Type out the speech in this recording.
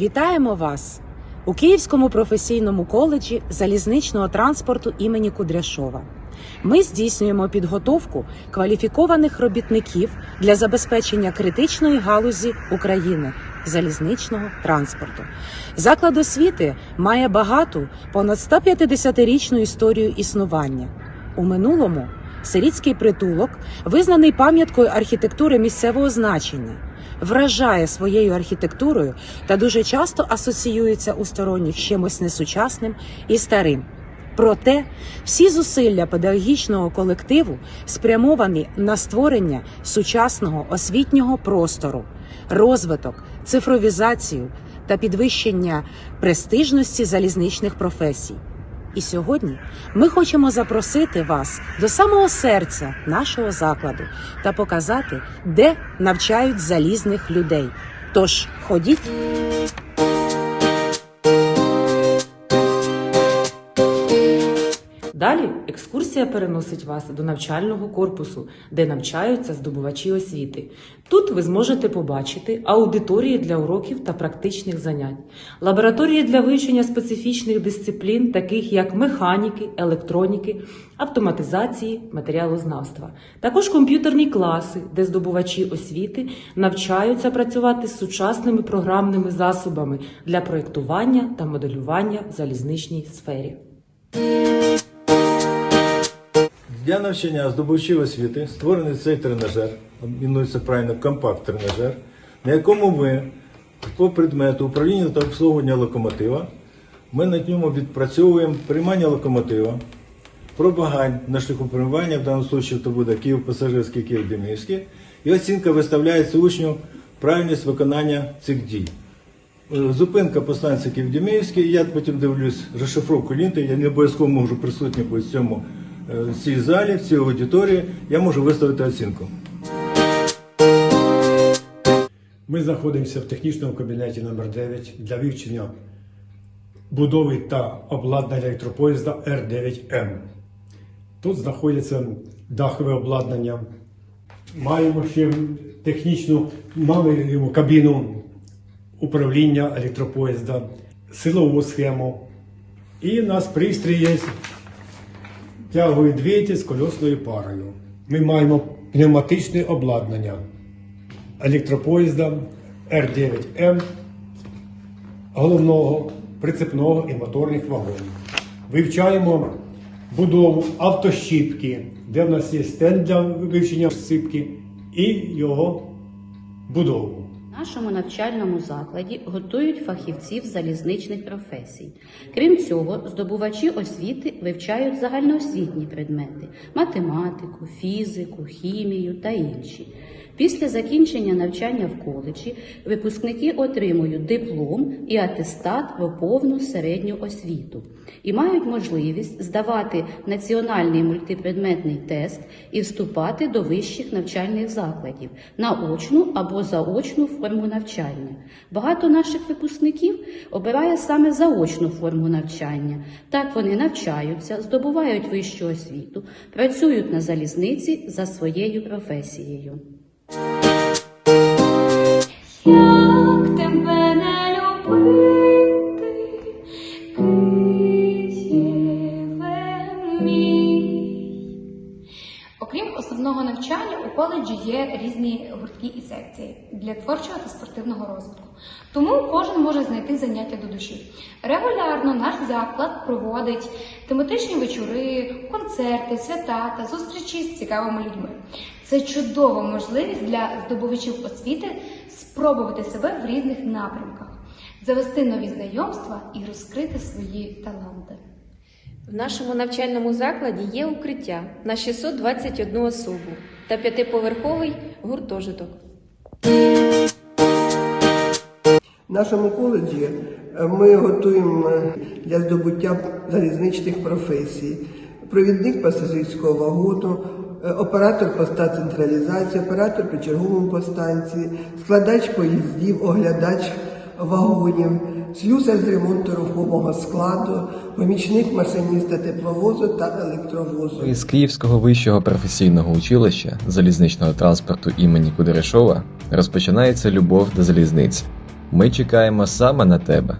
Вітаємо вас у Київському професійному коледжі залізничного транспорту імені Кудряшова. Ми здійснюємо підготовку кваліфікованих робітників для забезпечення критичної галузі України залізничного транспорту. Заклад освіти має багату, понад 150-річну історію існування. У минулому Сирітський притулок, визнаний пам'яткою архітектури місцевого значення, вражає своєю архітектурою та дуже часто асоціюється у сторонніх чимось несучасним і старим. Проте всі зусилля педагогічного колективу спрямовані на створення сучасного освітнього простору, розвиток, цифровізацію та підвищення престижності залізничних професій. І сьогодні ми хочемо запросити вас до самого серця нашого закладу та показати, де навчають залізних людей. Тож ходіть. Далі екскурсія переносить вас до навчального корпусу, де навчаються здобувачі освіти. Тут ви зможете побачити аудиторії для уроків та практичних занять, лабораторії для вивчення специфічних дисциплін, таких як механіки, електроніки, автоматизації, матеріалознавства. Також комп'ютерні класи, де здобувачі освіти навчаються працювати з сучасними програмними засобами для проєктування та моделювання в залізничній сфері. Для навчання здобувачів освіти створений цей тренажер, іменується правильно компакт-тренажер, на якому ми по предмету управління та обслуговування локомотива, ми на ньому відпрацьовуємо приймання локомотива, пробагань на шляху приймання, в даному випадку це буде Київ пасажирський, Київ Демівський, і оцінка виставляється учню правильність виконання цих дій. Е, Зупинка по станції Київ-Деміївський, я потім дивлюсь розшифровку лінти, я не обов'язково можу присутній в цьому в цій залі, в цій аудиторії, я можу виставити оцінку. Ми знаходимося в технічному кабінеті номер 9 для вивчення будови та обладнання електропоїзда Р9М. Тут знаходиться дахове обладнання. Маємо ще технічну маємо кабіну управління електропоїзда, силову схему. І у нас пристрій є тяговий двигатель з кольосною парою. Ми маємо пневматичне обладнання електропоїзда Р9М, головного, прицепного і моторних вагонів. Вивчаємо будову автощіпки, де в нас є стенд для вивчення сципки і його будову. Нашому навчальному закладі готують фахівців залізничних професій. Крім цього, здобувачі освіти вивчають загальноосвітні предмети математику, фізику, хімію та інші. Після закінчення навчання в коледжі випускники отримують диплом і атестат про повну середню освіту і мають можливість здавати національний мультипредметний тест і вступати до вищих навчальних закладів на очну або заочну форму навчання. Багато наших випускників обирає саме заочну форму навчання. Так вони навчаються, здобувають вищу освіту, працюють на залізниці за своєю професією. Навчання, у коледжі є різні гуртки і секції для творчого та спортивного розвитку. Тому кожен може знайти заняття до душі. Регулярно наш заклад проводить тематичні вечори, концерти, свята та зустрічі з цікавими людьми. Це чудова можливість для здобувачів освіти спробувати себе в різних напрямках, завести нові знайомства і розкрити свої таланти. В нашому навчальному закладі є укриття на 621 особу та п'ятиповерховий гуртожиток. В нашому коледжі е, ми готуємо для здобуття залізничних професій. Провідник пасажирського вагону, е, оператор поста централізації, оператор по черговому постанції, складач поїздів, оглядач вагонів, слюсар з ремонту рухомого складу, помічник машиніста тепловозу та електровозу. Із Київського вищого професійного училища залізничного транспорту імені Кудряшова розпочинається любов до залізниць. Ми чекаємо саме на тебе.